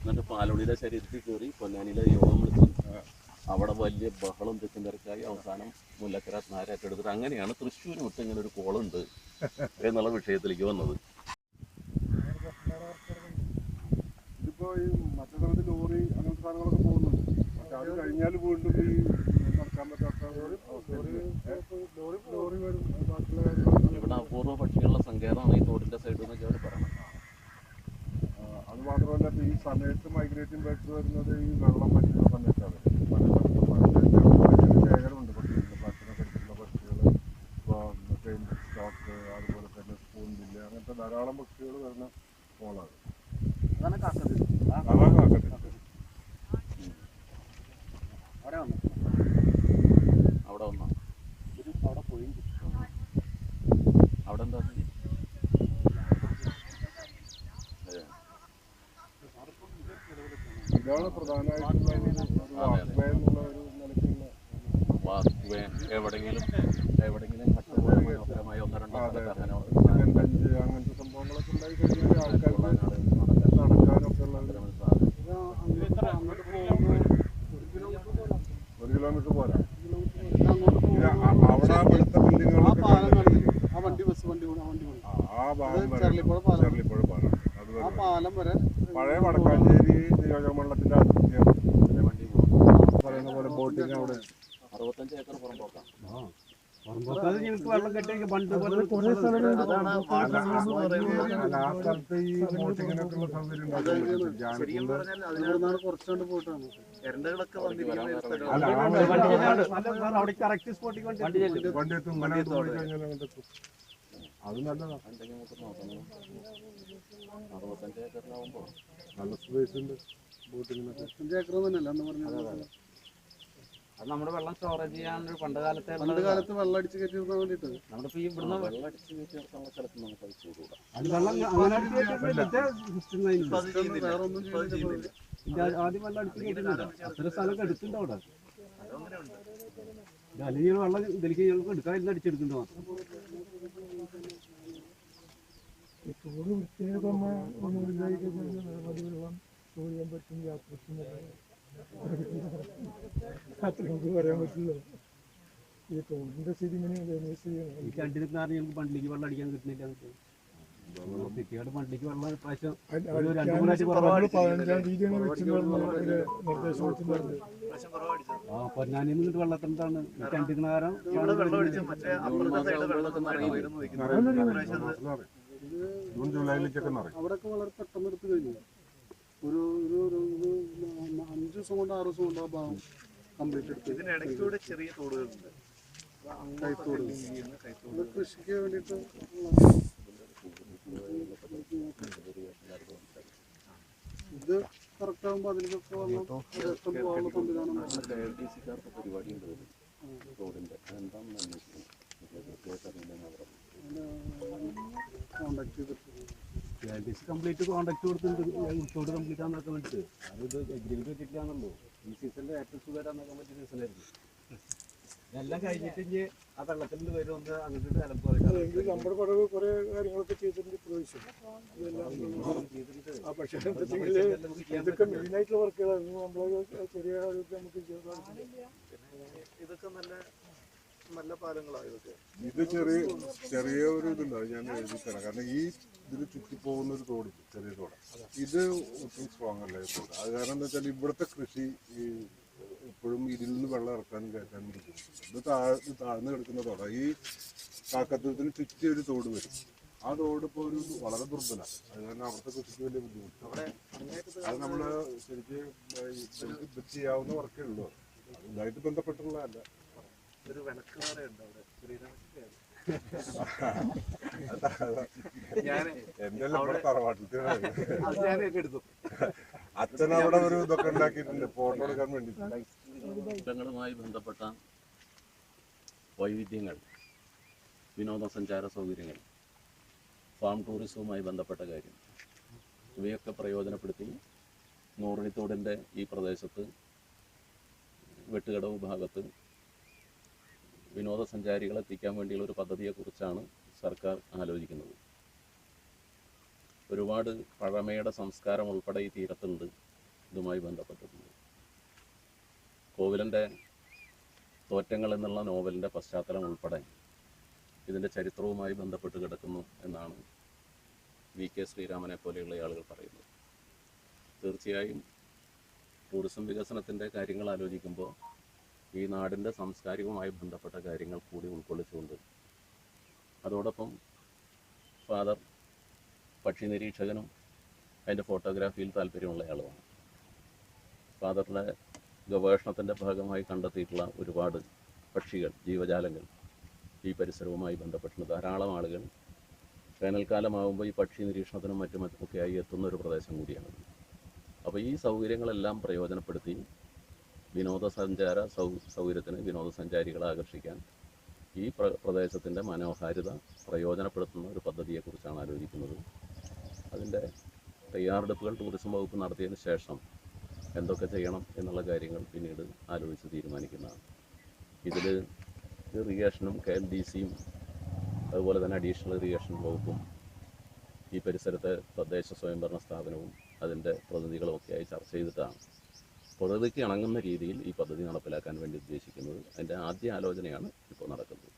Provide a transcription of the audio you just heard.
എന്നിട്ട് പാലോളിയുടെ ശരീരത്തിൽ കയറി പൊന്നാനിയിലെ യോഗം വിളിച്ചു അവിടെ വലിയ ബഹളം തെക്കും തിരക്കായി അവസാനം മുല്ലക്കര നാരേറ്റെടുത്തത് എടുത്തിട്ട് അങ്ങനെയാണ് തൃശ്ശൂർ വിട്ട് ഇങ്ങനെ ഒരു കോളുണ്ട് എന്നുള്ള വിഷയത്തിലേക്ക് വന്നത്. ഇതിപ്പോ ഈ മറ്റേ സ്ഥലത്ത് ലോറി അങ്ങനത്തെ സാധനങ്ങളൊക്കെ പോകുന്നുണ്ട്. പക്ഷെ അത് കഴിഞ്ഞാൽ വീണ്ടും ഈ നടക്കാൻ പറ്റാത്ത ലോറി ലോറി വരും. ബാക്കിയുള്ള വന്നു അവിടെ വന്നോ? ഒരു അവിടെ പോയി അവിടെ എന്താ ഇതാണ് പ്രധാനമായിട്ടുള്ള എവിടെങ്കിലും എവിടെങ്കിലും കട്ടുപോയ മനോഹരമായ ഒന്നോ രണ്ടോ അങ്ങനെ അങ്ങനത്തെ സംഭവങ്ങളൊക്കെ ഉണ്ടായി കഴിഞ്ഞാൽ ആൾക്കാർക്ക് നടക്കാനൊക്കെ ഉള്ള ഒരു- അങ്ങോട്ട് പോകുമ്പോൾ ഒരു കിലോമീറ്റർ പോരാ അങ്ങോട്ട് ഇത് പോകുമ്പോൾ അ- അവിടെ അവിടുത്തെ ആ ബിൽഡിങ്ങുകളൊക്കെ പാലം കണ്ടില്ലേ? കാണില്ലേ ആ വണ്ടി ബസ് വണ്ടി പോണ ആ വണ്ടി പോണ ആ, ഭാഗം അത് വരെ പാലം. ചെർലിപ്പുഴ പാലം. അത് ആ പാലം വരെ പഴയ വടക്കാഞ്ചേരി നിയോജകമണ്ഡലത്തിന്റെ അതിർത്തിയാണ് ഇതിലെ വണ്ടി പറയുന്ന പോലെ ബോട്ടിങ് അവിടെ അറുപത്തഞ്ച് ഏക്കർ പുറമ്പോക്കാം. കുറച്ചുകൊണ്ട് പോയിട്ടാണ്. എരണ്ടകളൊക്കെ അവിടേക്ക് അത് നല്ലതാണ് ഉണ്ടെങ്കിൽ നമുക്ക് നോക്കണം അറുപത്തഞ്ച് ഏക്കറിലാവുമ്പോൾ നല്ല സ്പേസ് ഉണ്ട്. ബോട്ടിങ്ങിനൊക്കെ. അഞ്ച് ഏക്കർ തന്നെയല്ല എന്ന് പറഞ്ഞാൽ അത് നമ്മുടെ വെള്ളം സ്റ്റോറേജ് ചെയ്യാനൊരു പണ്ട് കാലത്തെ പണ്ട് കാലത്ത് വെള്ളം അടിച്ച് കയറ്റി നിർത്താൻ വേണ്ടിയിട്ട് നമ്മുടെ ഈ ഇവിടുന്ന് വെള്ളം അടിച്ച് കയറ്റി നിർത്താനുള്ള സ്ഥലത്ത് നമുക്ക് അത് ചെയ്തുകൂടാ ആദ്യം വെള്ളം അടിച്ച് കയറ്റുന്നില്ല. അത്ര സ്ഥലമൊക്കെ എടുക്കുന്നുണ്ട് അവിടെ. അല്ലെങ്കിൽ വെള്ളം ഇതിലേക്ക് ഞങ്ങൾക്ക് എടുക്കാൻ ഇരുന്ന് അടിച്ചെടുക്കുന്നുണ്ട് മാത്രം. തോട് വൃത്തിയാക്കുമ്പോൾ ഒന്ന് കഴിഞ്ഞാൽ മതി വെള്ളം ചോദിക്കാൻ പറ്റും യാത്ര അത്ര നമുക്ക് പറയാൻ പറ്റില്ല. ഈ തോടിന്റെ സ്ഥിതി ഇങ്ങനെയാണ് ഈ രണ്ടിന് കാരണം ഞങ്ങൾക്ക് പണ്ടിലേക്ക് വെള്ളം അടിക്കാൻ കിട്ടുന്നില്ല സിറ്റിയുടെ പണ്ടിലേക്ക് വെള്ളം പ്രാവശ്യം രണ്ട് മൂന്നാഴ്ച നമ്മൾ പതിനഞ്ചാം തീയതിയാണ് നിർദ്ദേശം ആ പൊന്നാനിയിൽ നിന്നിട്ട് വെള്ളത്തിനാണ് ഈ രണ്ടിന് കാരണം ജൂൺ ജൂലൈയിലേക്കൊക്കെ നിറയും അവിടെയൊക്കെ വളരെ പെട്ടെന്ന് എടുത്ത് കഴിഞ്ഞു. ഒരു ഒരു അഞ്ച് ദിവസം കൊണ്ട് ആറ് ദിവസം കൊണ്ട് ആ ഭാഗം കംപ്ലീറ്റ് എടുത്ത് ഇതിനിടയ്ക്കൂടെ ചെറിയ തോടുകളുണ്ട്. കൈത്തോട്. കൈത്തോട്. ഇത് കൃഷിക്ക് വേണ്ടിയിട്ട് ഇത് കറക്റ്റ് ആകുമ്പോൾ അതിലേക്കൊക്കെ വെള്ളം പോകാനുള്ള സംവിധാനം പരിപാടി ഉണ്ട്. റോഡിന്റെ. എന്താണെന്ന് അന്വേഷിക്കണം. കോണ്ടാക്ട് ചെയ്തിട്ട്. കംപ്ലീറ്റ് കോണ്ടാക്ട് കൊടുത്തിട്ടുണ്ട്. ഉച്ചോട് കംപ്ലീറ്റ് ആണെന്നൊക്കെ വേണ്ടിട്ട് അത് ഇത് എഗ്രിമെന്റ് വെച്ചിട്ടില്ലാന്നുള്ളൂ ഈ സീസണിൽ ഏറ്റവും സുഖമായിട്ടാക്കാൻ പറ്റിയ സീസണായിരുന്നു എല്ലാം കഴിഞ്ഞിട്ട് ഇനി ആ വെള്ളത്തിൽ വരുമെന്ന് അങ്ങോട്ട് അലമ്പ് അതെങ്കിൽ നമ്മുടെ പടവ് കുറേ കാര്യങ്ങളൊക്കെ ചെയ്തിട്ടുണ്ട് പ്രവേശിച്ചു ആ പക്ഷേ ഇതൊക്കെ മെയിനായിട്ടുള്ള വർക്കുകളായിരുന്നു നമ്മളെ ചെറിയ നമുക്ക് ഇതൊക്കെ നല്ല ഇത് ചെറിയ ചെറിയ ഒരു ഇതുണ്ട്. അത് ഞാൻ എഴുതി തരാം. കാരണം ഈ ഇതിൽ ചുറ്റി പോകുന്ന ഒരു തോട് ചെറിയ തോട്. ഇത് ഒട്ടും സ്ട്രോങ് അല്ല തോട്. അത് കാരണം എന്താ വെച്ചാൽ ഇവിടുത്തെ കൃഷി ഈ എപ്പോഴും ഇതിൽ നിന്ന് വെള്ളം ഇറക്കാനും കയറ്റാനും ബുദ്ധിമുട്ടുണ്ട്. ഇത് താഴ്ന്ന് താഴ്ന്ന് കിടക്കുന്ന തോട. ഈ കാക്കത്തൂരത്തിന് ചുറ്റി ഒരു തോട് വരും. ആ തോട് ഇപ്പോൾ ഒരു വളരെ ദുർബലമാണ് അത് കാരണം അവിടുത്തെ കൃഷിക്ക് വലിയ ബുദ്ധിമുട്ട്. അത് നമ്മൾ ശരിക്കും ചെയ്യാവുന്ന വർക്കേ ഉള്ളൂ. അതുമായിട്ട് ബന്ധപ്പെട്ടുള്ളതല്ല. ഒരു അവിടെ. എന്റെ ഇവിടെ തറവാട്ടിൽ അത് അച്ഛൻ അവിടെ ഒരു ഇതൊക്കെ ഉണ്ടാക്കിയിട്ടുണ്ട് ഫോട്ടോ എടുക്കാൻ വേണ്ടി ഇടങ്ങളുമായി ബന്ധപ്പെട്ട വൈവിധ്യങ്ങൾ വിനോദസഞ്ചാര സൗകര്യങ്ങൾ ഫാം ടൂറിസവുമായി ബന്ധപ്പെട്ട കാര്യം. ഇവയൊക്കെ പ്രയോജനപ്പെടുത്തി നൂറിണിത്തോടിന്റെ ഈ പ്രദേശത്ത് വെട്ടുകടവ് ഭാഗത്ത് വിനോദസഞ്ചാരികളെ എത്തിക്കാൻ വേണ്ടിയുള്ള ഒരു പദ്ധതിയെക്കുറിച്ചാണ് സർക്കാർ ആലോചിക്കുന്നത്. ഒരുപാട് പഴമയുടെ സംസ്കാരം ഉൾപ്പെടെ ഈ തീരത്തുണ്ട് ഇതുമായി ബന്ധപ്പെട്ടിട്ടുണ്ട്. കോവിലന്റെ തോറ്റങ്ങൾ എന്നുള്ള നോവലിന്റെ പശ്ചാത്തലം ഉൾപ്പെടെ ഇതിന്റെ ചരിത്രവുമായി ബന്ധപ്പെട്ട് കിടക്കുന്നു എന്നാണ് വി കെ ശ്രീരാമനെ പോലെയുള്ള ആളുകൾ പറയുന്നത്. തീർച്ചയായും ടൂറിസം വികസനത്തിന്റെ കാര്യങ്ങൾ ആലോചിക്കുമ്പോൾ ഈ നാടിന്റെ സാംസ്കാരികവുമായി ബന്ധപ്പെട്ട കാര്യങ്ങൾ കൂടി ഉൾക്കൊള്ളിച്ചുകൊണ്ട്. അതോടൊപ്പം ഫാദർ പക്ഷി നിരീക്ഷകനും അതിന്റെ ഫോട്ടോഗ്രാഫിയിൽ താല്പര്യമുള്ള ആളുമാണ് ഫാദറിന്റെ ഗവേഷണത്തിന്റെ ഭാഗമായി കണ്ടെത്തിയിട്ടുള്ള ഒരുപാട് പക്ഷികൾ ജീവജാലങ്ങൾ ഈ പരിസരവുമായി ബന്ധപ്പെട്ട ധാരാളം ആളുകൾ വേനൽക്കാലമാകുമ്പോൾ ഈ പക്ഷി നിരീക്ഷണത്തിനും മറ്റും ഒക്കെയായി എത്തുന്ന ഒരു പ്രദേശം കൂടിയാണ്. അപ്പോൾ ഈ സൗകര്യങ്ങളെല്ലാം പ്രയോജനപ്പെടുത്തി വിനോദസഞ്ചാര സൗ സൗകര്യത്തിന് വിനോദസഞ്ചാരികളെ ആകർഷിക്കാൻ ഈ പ്ര പ്രദേശത്തിന്റെ മനോഹാരിത പ്രയോജനപ്പെടുത്തുന്ന ഒരു പദ്ധതിയെക്കുറിച്ചാണ് ആലോചിക്കുന്നത്. അതിന്റെ തയ്യാറെടുപ്പുകൾ ടൂറിസം വകുപ്പ് നടത്തിയതിന് ശേഷം എന്തൊക്കെ ചെയ്യണം എന്നുള്ള കാര്യങ്ങൾ പിന്നീട് ആലോചിച്ച് തീരുമാനിക്കുന്നതാണ്. ഇതിൽ ഇറിഗേഷനും കെ എൽ ഡി സിയും അതുപോലെ തന്നെ അഡീഷണൽ ഇറിഗേഷൻ വകുപ്പും ഈ പരിസരത്തെ തദ്ദേശ സ്വയംഭരണ സ്ഥാപനവും അതിന്റെ പ്രതിനിധികളും ഒക്കെയായി ചർച്ച ചെയ്തിട്ടാണ് പ്രകൃതിക്ക് ഇണങ്ങുന്ന രീതിയിൽ ഈ പദ്ധതി നടപ്പിലാക്കാൻ വേണ്ടി ഉദ്ദേശിക്കുന്നത് അതിന്റെ ആദ്യ ആലോചനയാണ് ഇപ്പോൾ നടക്കുന്നത്.